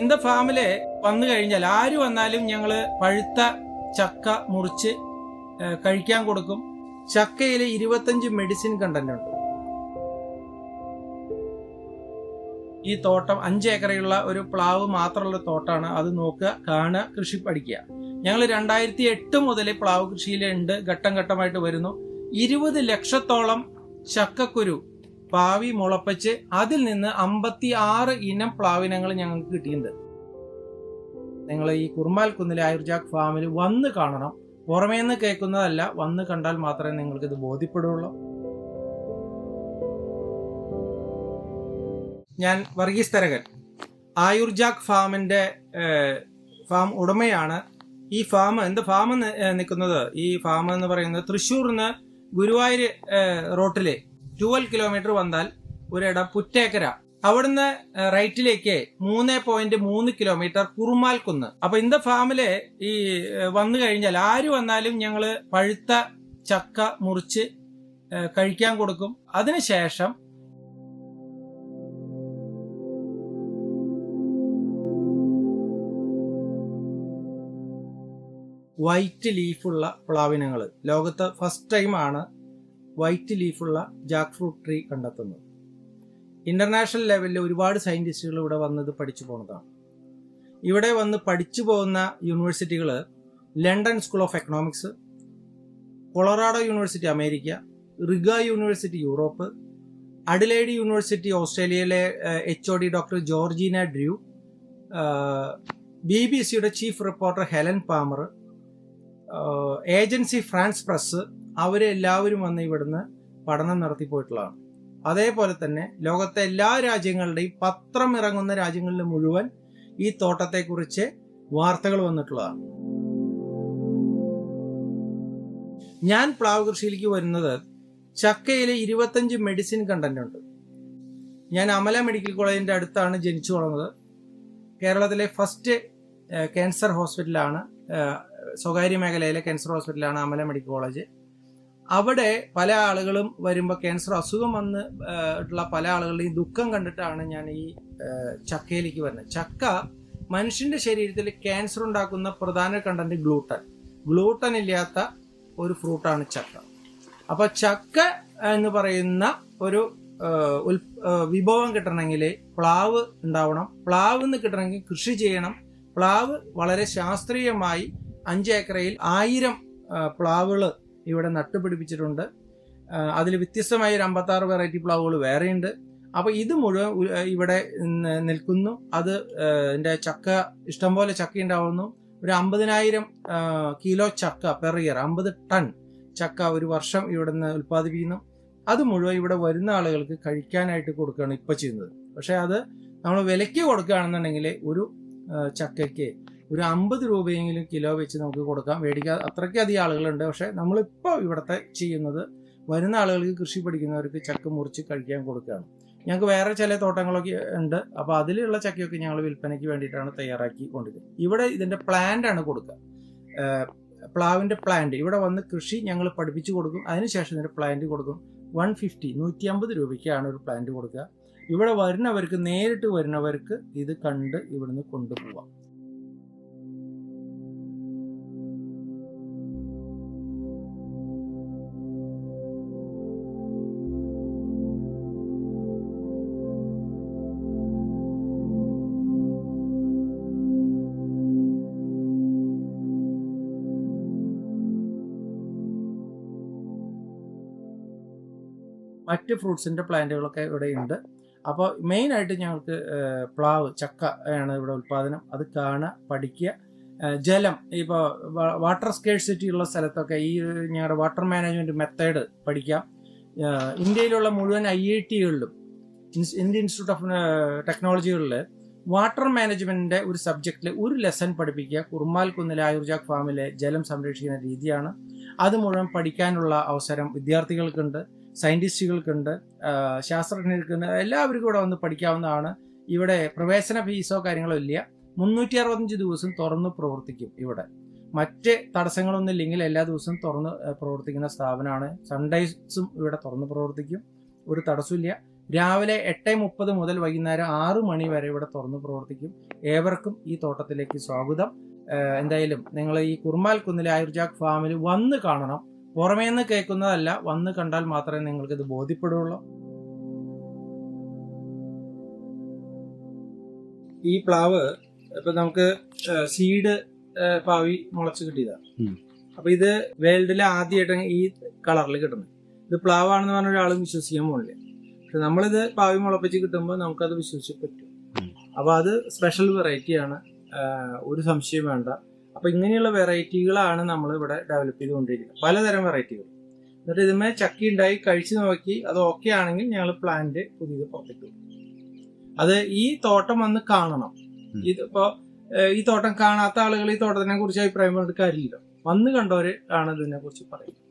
എന്റെ ഫാമിൽ വന്നു കഴിഞ്ഞാൽ ആര് വന്നാലും ഞങ്ങൾ പഴുത്ത ചക്ക മുറിച്ച് കഴിക്കാൻ കൊടുക്കും. ചക്കയിൽ ഇരുപത്തഞ്ച് മെഡിസിൻ കണ്ടന്റ് ഉണ്ട്. ഈ തോട്ടം അഞ്ച് ഏക്കറയുള്ള ഒരു പ്ലാവ് മാത്രമുള്ള തോട്ടമാണ് അത് നോക്കുക കാണുക കൃഷി പഠിക്കുക. ഞങ്ങൾ രണ്ടായിരത്തി എട്ട് മുതൽ പ്ലാവ് കൃഷിയിലുണ്ട് ഘട്ടം ഘട്ടമായിട്ട് വരുന്നു. ഇരുപത് ലക്ഷത്തോളം ചക്കക്കുരു പാവി മുളപ്പിച്ച് അതിൽ നിന്ന് അമ്പത്തി ആറ് ഇനം പ്ലാവിനങ്ങൾ ഞങ്ങൾക്ക് കിട്ടിയിട്ടുണ്ട്. നിങ്ങൾ ഈ കുർമാൽ കുന്നിലെ ആയുർജാക് ഫാമിൽ വന്ന് കാണണം. പുറമേ നിന്ന് കേൾക്കുന്നതല്ല വന്ന് കണ്ടാൽ മാത്രമേ നിങ്ങൾക്കിത് ബോധ്യപ്പെടുള്ളൂ. ഞാൻ വർഗീസ് തരകൻ. ആയുർജാക് ഫാമിന്റെ ഫാം ഉടമയാണ്. ഈ ഫാം എന്ത് ഫാം നിൽക്കുന്നത്? ഈ ഫാം എന്ന് പറയുന്നത് തൃശ്ശൂരിൽ നിന്ന് ഗുരുവായൂർ റോട്ടിലെ ട്വൽവ് കിലോമീറ്റർ വന്നാൽ ഒരിടം പുറ്റേക്കര. അവിടുന്ന് റൈറ്റിലേക്ക് മൂന്ന് പോയിന്റ് മൂന്ന് കിലോമീറ്റർ കുറുമാൽ കുന്ന് അപ്പൊ ഇന്ത ഫാമിൽ ഈ വന്നു കഴിഞ്ഞാൽ ആര് വന്നാലും ഞങ്ങൾ പഴുത്ത ചക്ക മുറിച്ച് കഴിക്കാൻ കൊടുക്കും. അതിനുശേഷം വൈറ്റ് ലീഫുള്ള പ്ലാവിനങ്ങൾ ലോകത്ത് ഫസ്റ്റ് ടൈമാണ് വൈറ്റ് ലീഫുള്ള ജാക്ക് ഫ്രൂട്ട് ട്രീ കണ്ടെത്തുന്നത്. ഇന്റർനാഷണൽ ലെവലിൽ ഒരുപാട് സയന്റിസ്റ്റുകൾ ഇവിടെ വന്നത് പഠിച്ചു പോകുന്നതാണ് ഇവിടെ വന്ന് പഠിച്ചു പോകുന്ന യൂണിവേഴ്സിറ്റികൾ London school of economics Colorado university America Riga university Europe Adelaide university ഓസ്ട്രേലിയയിലെ H O D doctor Georgina Drew B B സിയുടെ chief reporter Helen Palmer agency France press അവരെല്ലാവരും വന്ന് ഇവിടുന്ന് പഠനം നടത്തി പോയിട്ടുള്ളതാണ്. അതേപോലെ തന്നെ ലോകത്തെ എല്ലാ രാജ്യങ്ങളുടെയും പത്രം ഇറങ്ങുന്ന രാജ്യങ്ങളിൽ മുഴുവൻ ഈ തോട്ടത്തെക്കുറിച്ച് വാർത്തകൾ വന്നിട്ടുള്ളതാണ്. ഞാൻ പ്ലാവ് കൃഷിയിലേക്ക് വരുന്നത് ചക്കയിലെ ഇരുപത്തഞ്ച് മെഡിസിൻ കണ്ടന്റ് ഉണ്ട്. ഞാൻ അമല മെഡിക്കൽ കോളേജിന്റെ അടുത്താണ് ജനിച്ചു വളർന്നത്. കേരളത്തിലെ ഫസ്റ്റ് ക്യാൻസർ ഹോസ്പിറ്റലാണ് സ്വകാര്യ മേഖലയിലെ ക്യാൻസർ ഹോസ്പിറ്റലാണ് അമല മെഡിക്കൽ കോളേജ് അവിടെ പല ആളുകളും വരുമ്പോൾ ക്യാൻസർ അസുഖം വന്ന് ഉള്ള പല ആളുകളുടെയും ദുഃഖം കണ്ടിട്ടാണ് ഞാൻ ഈ ചക്കയിലേക്ക് വരുന്നത്. ചക്ക മനുഷ്യന്റെ ശരീരത്തിൽ ക്യാൻസർ ഉണ്ടാക്കുന്ന പ്രധാന കണ്ടന്റ് ഗ്ലൂട്ടൻ ഗ്ലൂട്ടൻ ഇല്ലാത്ത ഒരു ഫ്രൂട്ടാണ് ചക്ക. അപ്പൊ ചക്ക എന്ന് പറയുന്ന ഒരു വിഭവം കിട്ടണമെങ്കിൽ പ്ലാവ് ഉണ്ടാവണം. പ്ലാവ് നിന്ന് കിട്ടണമെങ്കിൽ കൃഷി ചെയ്യണം. പ്ലാവ് വളരെ ശാസ്ത്രീയമായി അഞ്ചേക്കറയിൽ ആയിരം പ്ലാവുകൾ ഇവിടെ നട്ടുപിടിപ്പിച്ചിട്ടുണ്ട്. അതിൽ വ്യത്യസ്തമായ ഒരു അമ്പത്താറ് വെറൈറ്റി പ്ലാവുകൾ വേറെയുണ്ട്. അപ്പോൾ ഇത് മുഴുവൻ ഇവിടെ നിൽക്കുന്നു. അത് എന്റെ ചക്ക ഇഷ്ടംപോലെ ചക്ക ഉണ്ടാവുന്നു. ഒരു അമ്പതിനായിരം കിലോ ചക്ക പെർ ഇയർ അമ്പത് ടൺ ചക്ക ഒരു വർഷം ഇവിടെ നിന്ന് ഉൽപ്പാദിപ്പിക്കുന്നു. അത് മുഴുവൻ ഇവിടെ വരുന്ന ആളുകൾക്ക് കഴിക്കാനായിട്ട് കൊടുക്കുകയാണ് ഇപ്പോൾ ചെയ്യുന്നത്. പക്ഷേ അത് നമ്മൾ വിലയ്ക്ക് കൊടുക്കുകയാണെന്നുണ്ടെങ്കിൽ ഒരു ചക്കയ്ക്ക് ഒരു അമ്പത് രൂപയെങ്കിലും കിലോ വെച്ച് നമുക്ക് കൊടുക്കാം. മേടിക്കാൻ അത്രയ്ക്ക് അധികം ആളുകളുണ്ട്. പക്ഷെ നമ്മളിപ്പോൾ ഇവിടുത്തെ ചെയ്യുന്നത് വരുന്ന ആളുകൾക്ക് കൃഷി പഠിക്കുന്നവർക്ക് ചക്ക മുറിച്ച് കഴിക്കാൻ കൊടുക്കുകയാണ്. ഞങ്ങൾക്ക് വേറെ ചില തോട്ടങ്ങളൊക്കെ ഉണ്ട്. അപ്പോൾ അതിലുള്ള ചക്കയൊക്കെ ഞങ്ങൾ വിൽപ്പനയ്ക്ക് വേണ്ടിയിട്ടാണ് തയ്യാറാക്കി കൊണ്ടിരിക്കുന്നത്. ഇവിടെ ഇതിന്റെ പ്ലാന്റാണ് കൊടുക്കുക. പ്ലാവിന്റെ പ്ലാന്റ് ഇവിടെ വന്ന് കൃഷി ഞങ്ങൾ പഠിപ്പിച്ചു കൊടുക്കും. അതിനുശേഷം ഇതിന്റെ പ്ലാന്റ് കൊടുക്കും. വൺ ഫിഫ്റ്റി നൂറ്റി അമ്പത് രൂപയ്ക്കാണ് ഒരു പ്ലാന്റ് കൊടുക്കുക. ഇവിടെ വരുന്നവർക്ക് നേരിട്ട് വരുന്നവർക്ക് ഇത് കണ്ട് ഇവിടുന്ന് കൊണ്ടുപോവാം. മറ്റ് ഫ്രൂട്ട്സിന്റെ പ്ലാന്റുകളൊക്കെ ഇവിടെ ഉണ്ട് അപ്പോൾ മെയിൻ ആയിട്ട് ഞങ്ങൾക്ക് പ്ലാവ് ചക്ക ആണ് ഇവിടെ ഉൽപ്പാദനം. അത് കാണുക പഠിക്കുക. ജലം ഇപ്പോൾ വാട്ടർ സ്കേഴ്സിറ്റി ഉള്ള സ്ഥലത്തൊക്കെ ഈ ഞങ്ങളുടെ വാട്ടർ മാനേജ്മെന്റ് മെത്തേഡ് പഠിക്കാം. ഇന്ത്യയിലുള്ള മുഴുവൻ ഐ ഐ ടികളിലും ഇന്ത്യൻ ഇൻസ്റ്റിറ്റ്യൂട്ട് ഓഫ് ടെക്നോളജികളിൽ വാട്ടർ മാനേജ്മെന്റിന്റെ ഒരു സബ്ജക്റ്റിൽ ഒരു ലെസൺ പഠിപ്പിക്കുക. കുർമാൽ കുന്നിലെ ആയുർജാക് ഫാമിലെ ജലം സംരക്ഷിക്കുന്ന രീതിയാണ്. അത് മുഴുവൻ പഠിക്കാനുള്ള അവസരം വിദ്യാർത്ഥികൾക്കുണ്ട്. സയന്റിസ്റ്റുകൾക്കുണ്ട് ആ, ശാസ്ത്രജ്ഞർക്കുണ്ട് എല്ലാവർക്കും ഇവിടെ വന്ന് പഠിക്കാവുന്നതാണ്. ഇവിടെ പ്രവേശന ഫീസോ കാര്യങ്ങളോ ഇല്ല. മുന്നൂറ്റി അറുപത്തഞ്ച് ദിവസം തുറന്ന് പ്രവർത്തിക്കും ഇവിടെ. മറ്റ് തടസ്സങ്ങളൊന്നും ഇല്ലെങ്കിൽ എല്ലാ ദിവസവും തുറന്ന് പ്രവർത്തിക്കുന്ന സ്ഥാപനമാണ്. സൺഡേസും ഇവിടെ തുറന്ന് പ്രവർത്തിക്കും. ഒരു തടസ്സമില്ല രാവിലെ എട്ട് മുപ്പത് മുതൽ വൈകുന്നേരം ആറ് മണി വരെ ഇവിടെ തുറന്ന് പ്രവർത്തിക്കും. ഏവർക്കും ഈ തോട്ടത്തിലേക്ക് സ്വാഗതം. എന്തായാലും നിങ്ങൾ ഈ കുർമാൽ കുന്നിലെ ആയുർജാക് ഫാമിൽ വന്ന് കാണണം. പുറമേ നിന്ന് കേൾക്കുന്നതല്ല വന്ന് കണ്ടാൽ മാത്രമേ നിങ്ങൾക്ക് ഇത് ബോധ്യപ്പെടുള്ളൂ. ഈ പ്ലാവ് ഇപ്പൊ നമുക്ക് സീഡ് പാവി മുളച്ച് കിട്ടിയതാണ്. അപ്പൊ ഇത് വേൾഡിലെ ആദ്യമായിട്ട് ഈ കളറിൽ കിട്ടുന്നത്. ഇത് പ്ലാവാണെന്ന് പറഞ്ഞ ഒരാളും വിശ്വസിക്കാൻ പോകില്ല പക്ഷെ നമ്മളിത് പാവി മുളപ്പിച്ച് കിട്ടുമ്പോൾ നമുക്കത് വിശ്വസിച്ച് പറ്റും. അപ്പൊ അത് സ്പെഷ്യൽ വെറൈറ്റിയാണ്. ഒരു സംശയം വേണ്ട. അപ്പൊ ഇങ്ങനെയുള്ള വെറൈറ്റികളാണ് നമ്മൾ ഇവിടെ ഡെവലപ്പ് ചെയ്തുകൊണ്ടിരിക്കുന്നത്. പലതരം വെറൈറ്റികൾ. എന്നിട്ട് ഇതുമേ ചക്കി ഉണ്ടായി കഴിച്ചു നോക്കി അത് ഓക്കെ ആണെങ്കിൽ ഞങ്ങൾ പ്ലാന്റ് പുതിയത് പുറത്തേക്ക് അത് ഈ തോട്ടം വന്ന് കാണണം. ഇതിപ്പോ ഈ തോട്ടം കാണാത്ത ആളുകൾ ഈ തോട്ടത്തിനെ കുറിച്ച് അഭിപ്രായം പറഞ്ഞിട്ട് കാര്യമില്ല. വന്ന് കണ്ടവര് ആണ് ഇതിനെ കുറിച്ച് പറയുന്നത്.